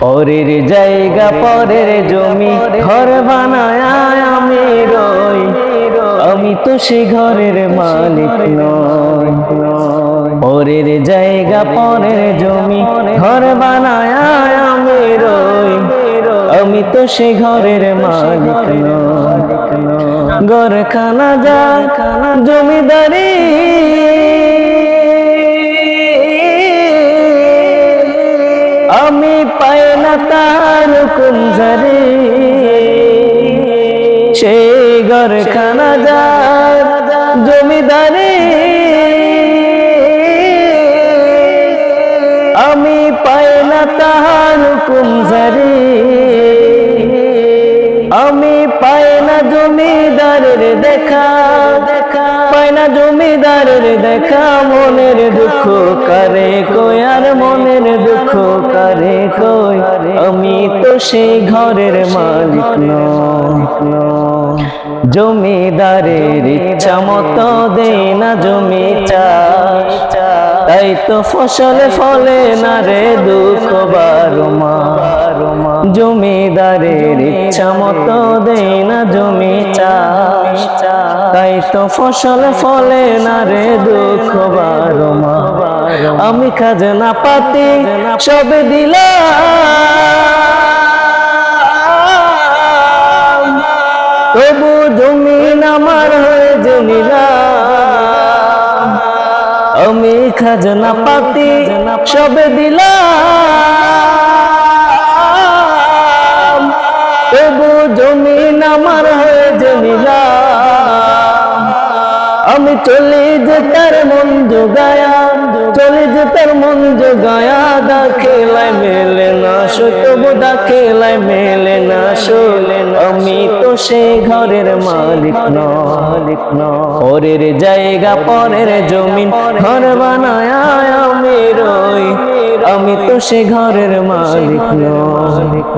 পরের জায়গা, পরের জমি, ঘর বানায় আমি রই। আমি তো সে ঘরের মালিক নয় পরের জায়গা, পরের জমি, ঘর বানায় আমি রই। আমি তো সে ঘরের মালিক নয় গরখানা যায় জমিদারি আমি পাই না তার কুঞ্জারি। সে গরখানা যায় জমিদারি। আমি পাই না তাহার কুঞ্জারি। আমি পাই না জমিদারের দেখা। পাই না জমিদারের দেখা মনের দুঃখ করে কই আর মনের দুঃখ করে কই আমি তো সেই ঘরের মালিক জমিদারের ইচ্ছা মতো দেই না জমি চাষ। তাই তো ফসলে ফলে না রে দুঃখ বারো জমিদারের ইচ্ছা মতো দেই না জমি চাষ। তাই তো ফসল ফলে না রে দুঃখ বারো আমি খাজনা পাতি সব দিলাম। তবু জমিন আমার হয়ে জমিলাম আমি খাজনা পাতি সব দিলাম। চলে যে তার মন যোগায়া চলে যে তার মন যোগায়া দাখেলায় মেলে না তবু দাখেলায় মেলে না শোলে আমি তো সে ঘরের মালিক মালিক পরের জায়গা, পরের জমিন, ঘর বানায় আমি রই, আমি তো সে ঘরের মালিক মালিক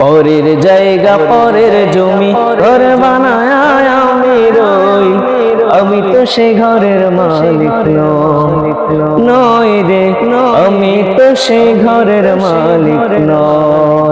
পরের জায়গা, পরের জমি ঘর বানায় আমি রই আমি তো সে ঘরের মালিক নয় রে আমি তো সে ঘরের মালিক নয়